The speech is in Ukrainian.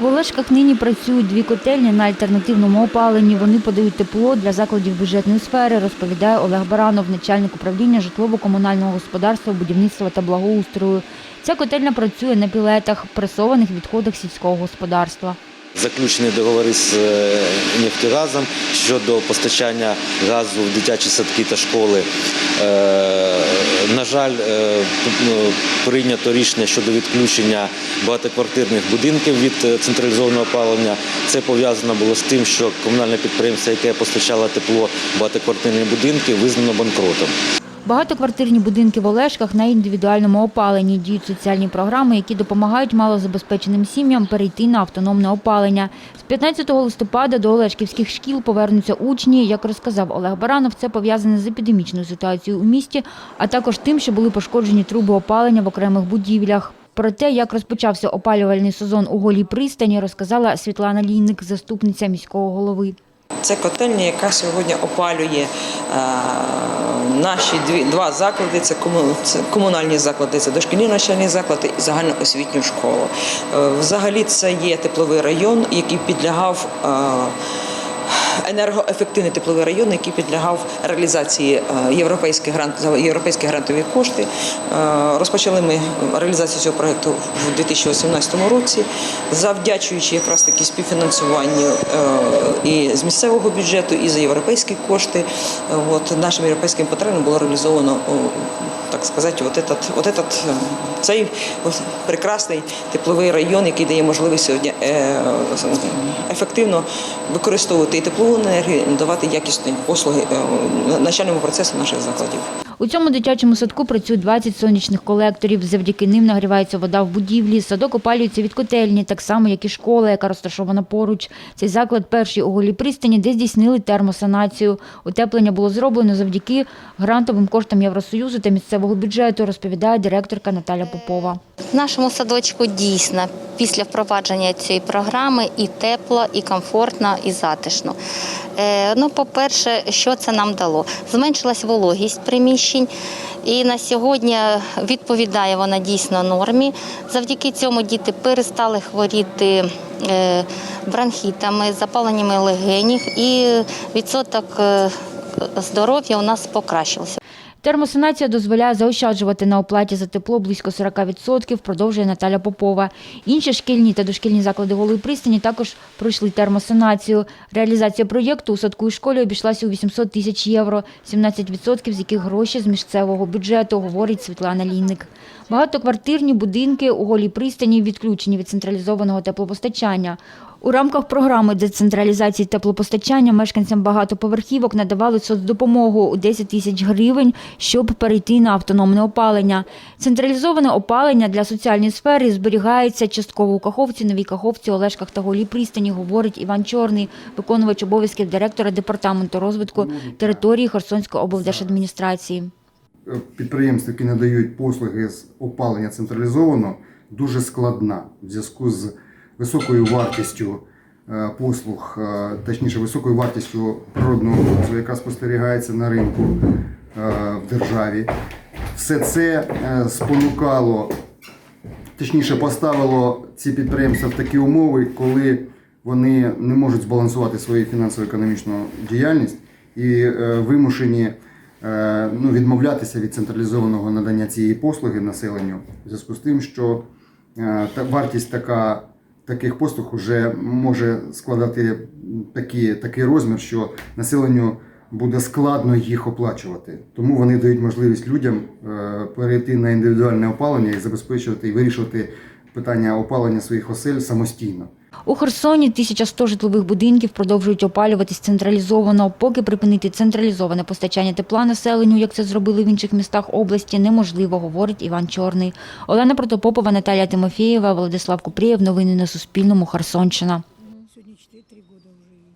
В Олешках нині працюють дві котельні на альтернативному опаленні. Вони подають тепло для закладів бюджетної сфери, розповідає Олег Баранов, начальник управління житлово-комунального господарства, будівництва та благоустрою. Ця котельня працює на пілетах, пресованих відходах сільського господарства. Заключені договори з е, «Нефтегазом» щодо постачання газу в дитячі садки та школи. Е, На жаль, е, ну, прийнято рішення щодо відключення багатоквартирних будинків від централізованого опалення. Це пов'язано було з тим, що комунальне підприємство, яке постачало тепло в багатоквартирні будинки, визнано банкротом. Багатоквартирні будинки в Олешках на індивідуальному опаленні діють соціальні програми, які допомагають малозабезпеченим сім'ям перейти на автономне опалення. З 15 листопада до Олешківських шкіл повернуться учні. Як розказав Олег Баранов, це пов'язане з епідемічною ситуацією у місті, а також тим, що були пошкоджені труби опалення в окремих будівлях. Про те, як розпочався опалювальний сезон у голій пристані, розказала Світлана Лійник, заступниця міського голови. Це котельня, яка сьогодні опалює е, наші дві, два заклади. Це, кому, комунальні заклади, це дошкільні навчальні заклади і загальноосвітню школу. Е, взагалі це є тепловий район, який підлягав. Енергоефективний тепловий район, який підлягав реалізації е, європейських грант європейські грантові кошти. Е, Розпочали ми реалізацію цього проекту в 2018 році, завдячуючи якраз таки співфінансуванню е, і з місцевого бюджету, і за європейські кошти. От нашим європейським потребам було реалізовано так сказати, от этот, от этот, цей прекрасний тепловий район, який дає можливість сьогодні е, ефективно використовувати і теплову енергію, і надавати якісні послуги е, начальному процесу наших закладів. У цьому дитячому садку працюють 20 сонячних колекторів. Завдяки ним нагрівається вода в будівлі. Садок опалюється від котельні, так само, як і школа, яка розташована поруч. Цей заклад перший у голій пристані, де здійснили термосанацію. Утеплення було зроблено завдяки грантовим коштам Євросоюзу та місцевого бюджету, розповідає директорка Наталя Попова. В нашому садочку дійсно після впровадження цієї програми і тепло, і комфортно, і затишно. Е, ну, по-перше, що це нам дало? Зменшилась вологість приміщень, і на сьогодні відповідає вона дійсно нормі. Завдяки цьому діти перестали хворіти е, бронхітами, запаленнями легенів, і відсоток е, здоров'я у нас покращився. Термосанація дозволяє заощаджувати на оплаті за тепло близько 40%, продовжує Наталя Попова. Інші шкільні та дошкільні заклади голої пристані також пройшли термосанацію. Реалізація проєкту у садку і школі обійшлася у 800 тисяч євро, 17% з яких гроші з місцевого бюджету, говорить Світлана Лійник. Багатоквартирні будинки у голій пристані відключені від централізованого теплопостачання. У рамках програми децентралізації теплопостачання мешканцям багатоповерхівок надавали соцдопомогу у 10 тисяч гривень, щоб перейти на автономне опалення. Централізоване опалення для соціальної сфери зберігається частково у Каховці, Новій Каховці, Олешках та Голій пристані, говорить Іван Чорний, виконувач обов'язків директора департаменту розвитку території Херсонської облдержадміністрації. підприємств, які надають послуги з опалення централізовано, дуже складна в зв'язку з високою вартістю е, послуг, е, точніше, високою вартістю природного газу, яка спостерігається на ринку в державі. Все це е, спонукало, точніше, поставило ці підприємства в такі умови, коли вони не можуть збалансувати свою фінансово-економічну діяльність і е, вимушені е, ну, відмовлятися від централізованого надання цієї послуги населенню в зв'язку з тим, що е, вартість така, таких послуг вже може складати такі, такий розмір, що населенню буде складно їх оплачувати. Тому вони дають можливість людям е, перейти на індивідуальне опалення і забезпечувати і вирішувати питання опалення своїх осель самостійно. У Херсоні 1100 житлових будинків продовжують опалюватись централізовано. Поки припинити централізоване постачання тепла населенню, як це зробили в інших містах області, неможливо, говорить Іван Чорний. Олена Протопопова, Наталія Тимофєєва, Владислав Купрієв. Новини на Суспільному. Херсонщина.